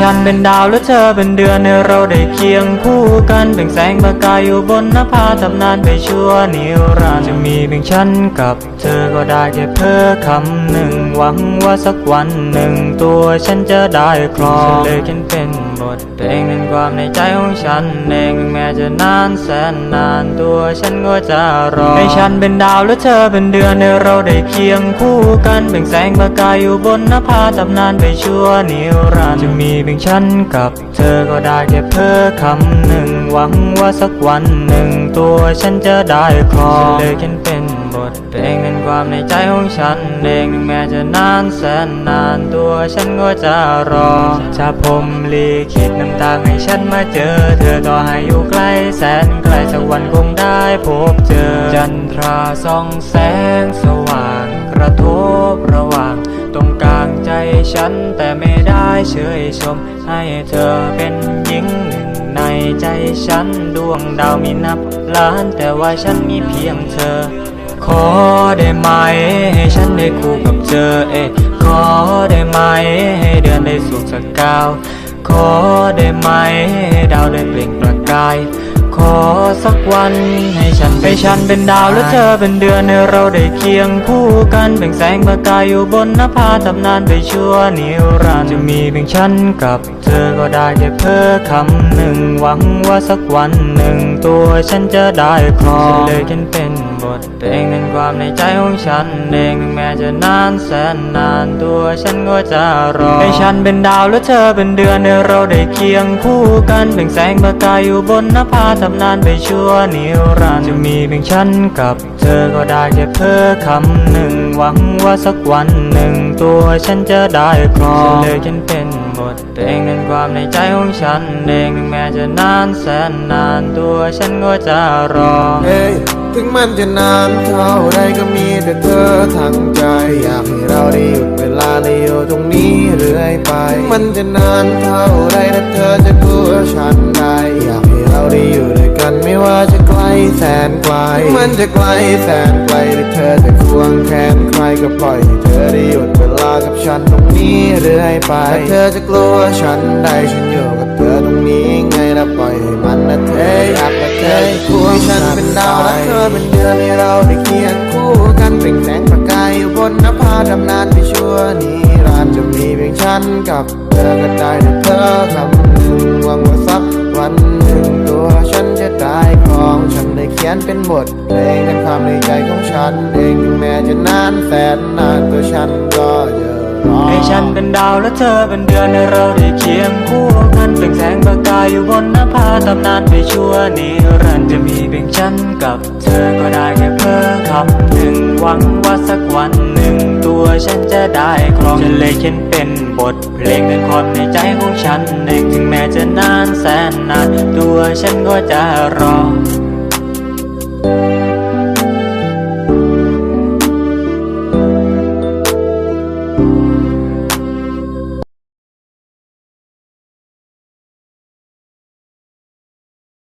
ฉันเป็นดาวและเธอเป็นเดือนให้เราได้เคียงคู่กันเบ่งแสงประกายอยู่บนนภาตำนานไปชั่วนิรันดร์จะมีเพียงฉันกับเธอก็ได้แค่เพ้อคำหนึ่ง หวังว่าสักวันหนึ่งตัวฉันจะได้ครองฉันเลยเขียนเป็นบทเพลงเป็นความในใจของฉันเองถึงแม้จะนานแสนนานตัวฉันก็จะรอให้ฉันเป็นดาวและเธอเป็นเดือนให้เราได้เคียงคู่กันเบ่งแสงประกายอยู่บนนภาตำนานไปชั่วนิรันดร์จะมีเพียงฉันกับเธอก็ได้แค่เพ้อคำหนึ่งหวังว่าสักวันหนึ่งตัวฉันจะได้ครองฉันเลยเขียนเป็นบท เพลงเป็นความในใจของฉันเองถึงแม้จะนานแสนนานตัวฉันก็จะรอถ้าผมลีคิดน้ำตาให้ฉันมาเจอ เธอต่อให้อยู่ไกลแสนไกลสักวันคงได้พบเจอ จันทราส่องแสงสว่างกระทบระหว่างตรงกลางใจฉันแต่ไม่ได้เชยชม ให้เธอเป็นหญิงหนึ่งในใจฉันดวงดาวมีนับล้านแต่ว่าฉันมีเพียงเธอ ขอได้ไหม ให้ฉันได้คู่กับเธอเอ๊ะขอได้ไหม ให้เดือนได้สุขสักก้าว ขอได้ไหม ให้ดาวได้เปล่งประกาย ขอสักวันให้ฉันให้ฉันเป็นดาวและเธอเป็นเดือนให้เราได้เคียงคู่กันเบ่งแสงประกายอยู่บนนภาตำนานไปชั่วนิรันดร์จะมีเพียงฉันกับ เธอก็ได้แค่เพ้อคำหนึ่งหวังว่าสักวันหนึ่ง ตัวฉันจะได้ครองฉันเลยเขียนเป็นบทเพลงเป็นความในใจของฉันเองถึงแม้จะนานแสนนานตัวฉันก็จะรอให้ฉันเป็นดาวและเธอเป็นเดือนให้เราได้เคียงคู่กันเบ่งแสงประกายอยู่บนนภาตำนานไปชั่วนิรันดร์จะมีเพียงฉันกับเธอก็ได้แค่เพ้อคำหนึ่งหวังว่าสักวันหนึ่งตัวฉันจะได้ครองฉันเลยเขียนเป็น บทเพลงเป็นความในใจของฉันเองแม้จะนานแสนนานตัวฉันก็จะรอ เฮ้ยถึงมันจะนานเท่าไรก็มีแต่เธอทั้งใจ อยากให้เราได้หยุดเวลาได้อยู่ตรงนี้เรื่อยไปมันจะนานเท่าไรถ้าเธอจะกลัวฉันได้ อยากให้เราได้อยู่ด้วยกันไม่ว่าจะไกลแสนไกล มันจะไกลแสนไกล แต่ควงแขนใครก็ปล่อยให้เธอได้หยุดเวลากับฉันตรงนี้เรื่อยไปถ้าเธอจะกลัวฉันได้ฉันอยู่กับเธอตรงนี้ไงแล้วปล่อยให้มันนะเธออยากและเธอควงฉันเป็นดาวและเธอเป็นเดือนให้เราได้เคียงคู่กันเปล่งแสงประกายอยู่บนนภาดำนานไปชั่วนิรันจะมีเพียงฉันกับเธอก็ได้แต่เธอคำหนึ่งหวังว่าสักวันหนึ่งตัวฉันจะได้ครองฉัน ขียนเป็นบทเพลงเป็นความในใจของฉัน เองถึงแม้จะนานแสนนานตัวฉันก็จะรอให้ฉันเป็นดาวและเธอเป็นเดือนให้เราได้เคียงคู่กันเปล่งแสงประกายอยู่บนนภาตำนานไปชั่วนิรันดร์จะมีเพียงฉันกับเธอก็ได้แค่เพ้อคำหนึ่งหวังว่าสักวันหนึ่งตัวฉันจะได้ครองฉันเลยเขียนเป็นบทเพลงเป็นความในใจของฉันเองถึงแม้จะนานแสนนาน ตัวฉันก็จะรอ